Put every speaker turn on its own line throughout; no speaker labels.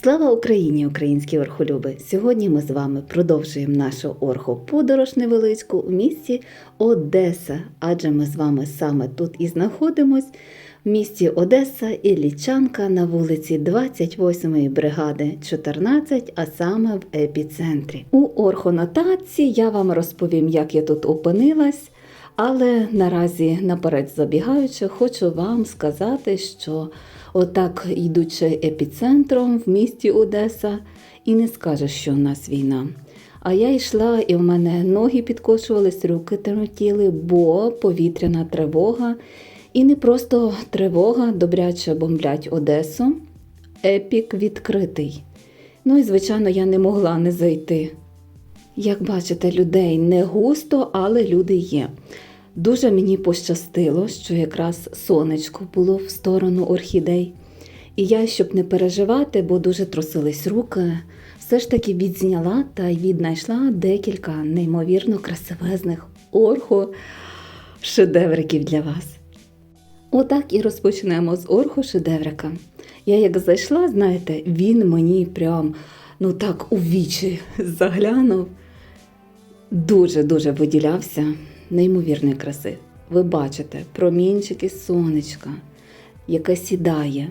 Слава Україні, українські орхолюби! Сьогодні ми з вами продовжуємо нашу орхоподорож невеличку у місті Одеса, адже ми з вами саме тут і знаходимось в місті Одеса і Лічанка на вулиці 28-ї бригади 14, а саме в епіцентрі. У орхонотації я вам розповім, як я тут опинилась. Але наразі наперед забігаючи, хочу вам сказати, що отак йдучи епіцентром в місті Одеса, і не скажеш, що в нас війна. А я йшла, і в мене ноги підкошувались, руки тремтіли, бо повітряна тривога. І не просто тривога, добряче бомблять Одесу. Епік відкритий. Ну і, звичайно, я не могла не зайти. Як бачите, людей не густо, але люди є. Дуже мені пощастило, що якраз сонечко було в сторону орхідей. І я, щоб не переживати, бо дуже трусились руки, все ж таки відзняла та віднайшла декілька неймовірно красивезних орхо шедевриків для вас. Отак і розпочнемо з орхо шедеврика. Я як зайшла, знаєте, він мені прям ну так у вічі заглянув. Дуже-дуже виділявся неймовірної краси. Ви бачите промінчики сонечка, яке сідає.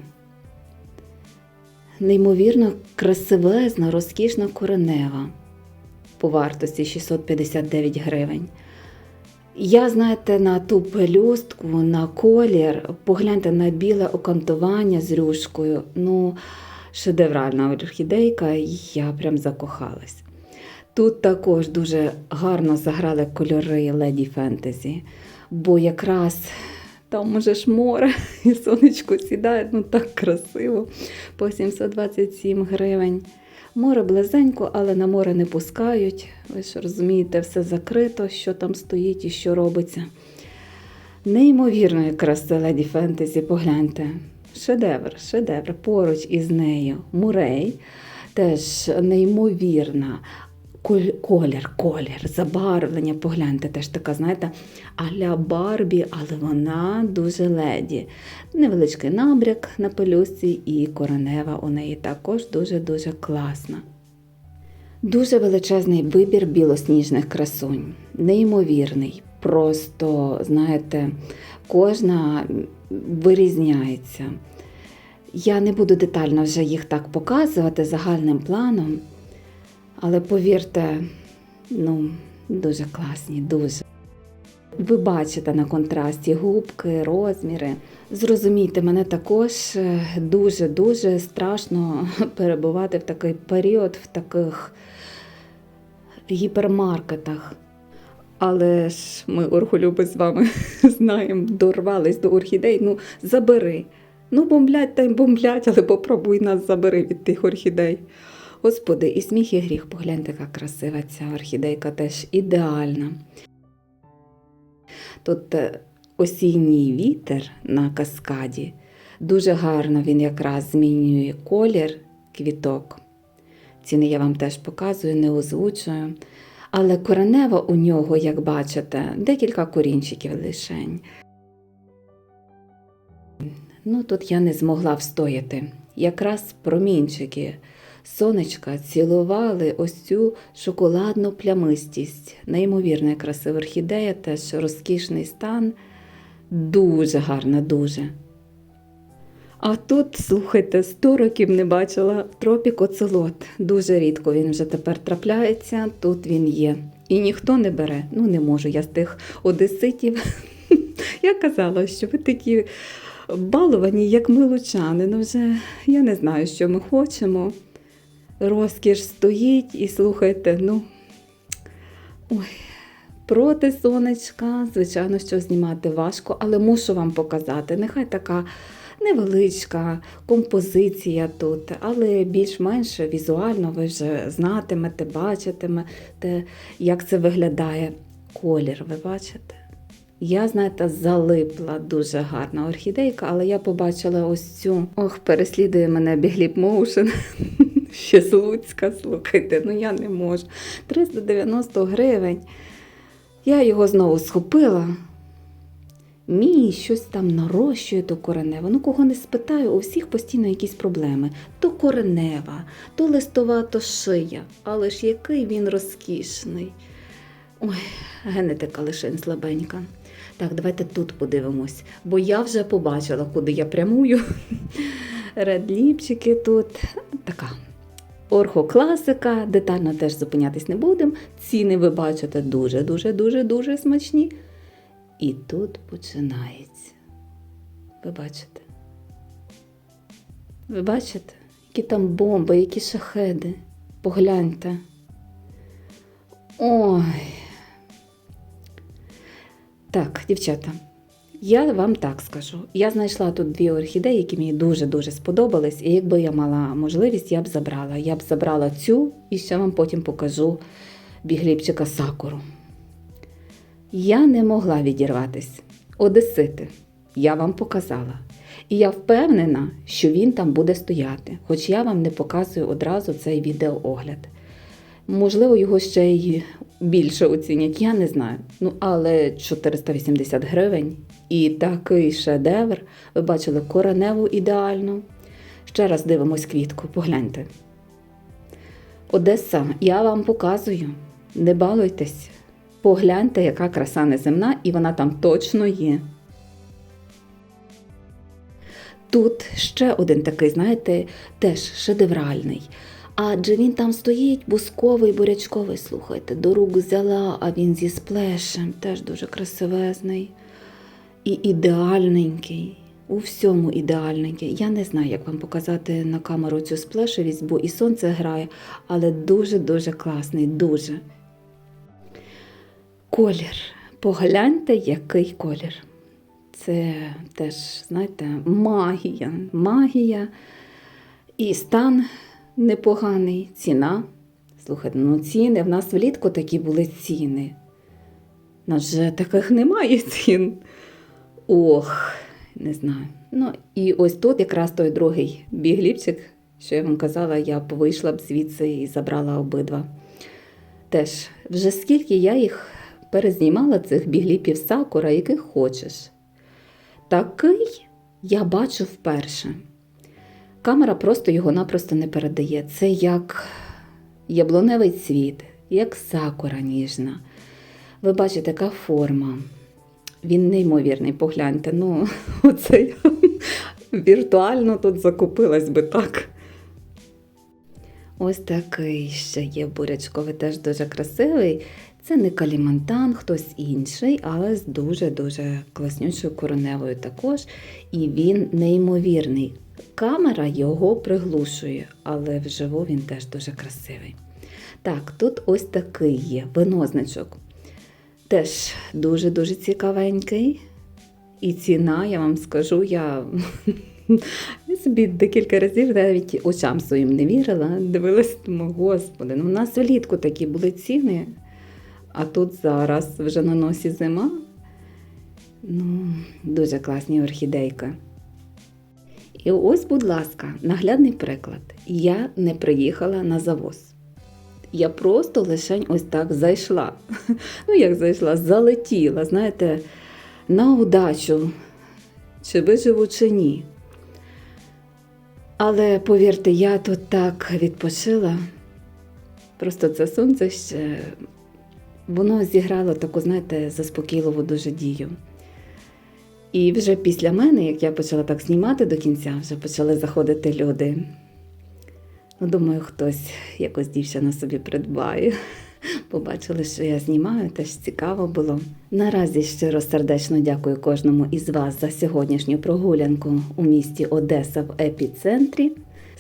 Неймовірно красивезна, розкішна коренева по вартості 659 гривень. Я, знаєте, на ту пелюстку, на колір, погляньте на біле окантування з рюшкою. Ну, шедевральна орхідейка, я прям закохалась. Тут також дуже гарно заграли кольори леді фентезі, бо якраз там може ж море і сонечко сідає, ну так красиво, по 727 гривень. Море близенько, але на море не пускають. Ви ж розумієте, все закрито, що там стоїть і що робиться. Неймовірної краси леді фентезі, погляньте. Шедевр, шедевр поруч із нею. Мурей теж неймовірна. Колір, колір, забарвлення, погляньте, теж така, знаєте, аля Барбі, але вона дуже леді. Невеличкий набряк на пелюсці і коренева у неї також дуже-дуже класна. Дуже величезний вибір білосніжних красунь, неймовірний. Просто, знаєте, кожна вирізняється. Я не буду детально вже їх так показувати загальним планом, але повірте, ну, дуже класні, дуже. Ви бачите на контрасті губки, розміри. Зрозумійте, мене також дуже-дуже страшно перебувати в такий період в таких гіпермаркетах. Але ж ми, орхолюби, з вами знаємо, дорвались до орхідей. Ну, забери. Ну, бомблять та й бомблять, але попробуй нас забери від тих орхідей. Господи, і сміх, і гріх, погляньте, яка красива ця орхідейка теж ідеальна. Тут е, осінній вітер на каскаді. Дуже гарно він якраз змінює колір квіток. Ціни я вам теж показую, не озвучую. Але коренева у нього, як бачите, декілька корінчиків лишень. Ну, тут я не змогла встояти. Якраз промінчики сонечка цілували ось цю шоколадну плямистість. Неймовірна красива орхідея, теж розкішний стан. Дуже гарна, дуже. А тут, слухайте, 100 років не бачила тропік оцелот. Дуже рідко він вже тепер трапляється, тут він є. І ніхто не бере. Ну, не можу я з тих одеситів. Я казала, що ви такі баловані, як ми лучани. Ну вже я не знаю, що ми хочемо. Розкіш стоїть і слухайте, ну. Ой, проти сонечка, звичайно, що знімати важко, але мушу вам показати. Нехай така невеличка композиція тут, але більш-менш візуально ви вже знатимете, бачитимете, як це виглядає. Колір, ви бачите? Я, знаєте, залипла дуже гарна орхідейка, але я побачила ось цю. Ох, переслідує мене бігліп моушен. Ще з Луцька, слухайте, ну я не можу. 390 гривень. Я його знову схопила. Мій щось там нарощує то коренева. Ну, кого не спитаю, у всіх постійно якісь проблеми. То коренева, то листова, то шия. Але ж який він розкішний. Ой, генетика лишень слабенька. Так, давайте тут подивимось, бо я вже побачила, куди я прямую. Редліпчики тут. Така орхокласика, детально теж зупинятись не будемо. Ціни ви бачите дуже-дуже дуже дуже смачні. І тут починається. Ви бачите? Ви бачите, які там бомби, які шахеди. Погляньте. Ой. Так, дівчата, я вам так скажу. Я знайшла тут дві орхідеї, які мені дуже-дуже сподобались, і якби я мала можливість, я б забрала. Я б забрала цю і ще вам потім покажу бігліпчика сакуру. Я не могла відірватись. Одесити, я вам показала. І я впевнена, що він там буде стояти, хоч я вам не показую одразу цей відеоогляд. Можливо, його ще й більше оцінять, я не знаю. Ну, але 480 гривень і такий шедевр. Ви бачили кореневу ідеальну. Ще раз дивимось квітку, погляньте. Одеса, я вам показую. Не балуйтесь. Погляньте, яка краса неземна, і вона там точно є. Тут ще один такий, знаєте, теж шедевральний. Адже він там стоїть, бусковий, бурячковий, слухайте, до рук взяла, а він зі сплешем, теж дуже красивезний і ідеальненький. У всьому ідеальненький. Я не знаю, як вам показати на камеру цю сплешевість, бо і сонце грає, але дуже-дуже класний, дуже. Колір. Погляньте, який колір. Це теж, знаєте, магія. Магія. І стан непоганий, ціна. Слухайте, ну ціни, в нас влітку такі були ціни. У нас же таких немає цін. Ох, не знаю. Ну, і ось тут якраз той другий бігліпчик, що я вам казала, я б вийшла б звідси і забрала обидва. Теж, вже скільки я їх перезнімала, цих бігліпів сакура, яких хочеш. Такий я бачу вперше. Камера просто його-напросто не передає. Це як яблуневий цвіт, як сакура ніжна. Ви бачите, яка форма. Він неймовірний, погляньте. Ну, оце я віртуально тут закупилась би так. Ось такий ще є бурячковий, теж дуже красивий. Це не калімантан, хтось інший, але з дуже-дуже класнючою короневою також. І він неймовірний. Камера його приглушує, але вживу він теж дуже красивий. Так, тут ось такий є винозначок. Теж дуже-дуже цікавенький. І ціна, я вам скажу, я собі декілька разів навіть очам своїм не вірила. Дивилась, думаю, господи, ну у нас влітку такі були ціни, а тут зараз вже на носі зима. Ну, дуже класні орхідейка. І ось, будь ласка, наглядний приклад. Я не приїхала на завоз. Я просто лишень ось так зайшла. Ну, як зайшла, залетіла, знаєте, на удачу, чи виживу, чи ні. Але повірте, я тут так відпочила. Просто це сонце ще воно зіграло таку, знаєте, заспокійливу дуже дію. І вже після мене, як я почала так знімати до кінця, вже почали заходити люди. Ну, думаю, хтось якось дівчина собі придбає. Побачили, що я знімаю, теж цікаво було. Наразі щиро сердечно дякую кожному із вас за сьогоднішню прогулянку у місті Одеса в епіцентрі.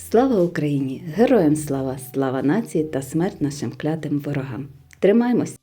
Слава Україні! Героям слава! Слава нації та смерть нашим клятим ворогам! Тримаймось!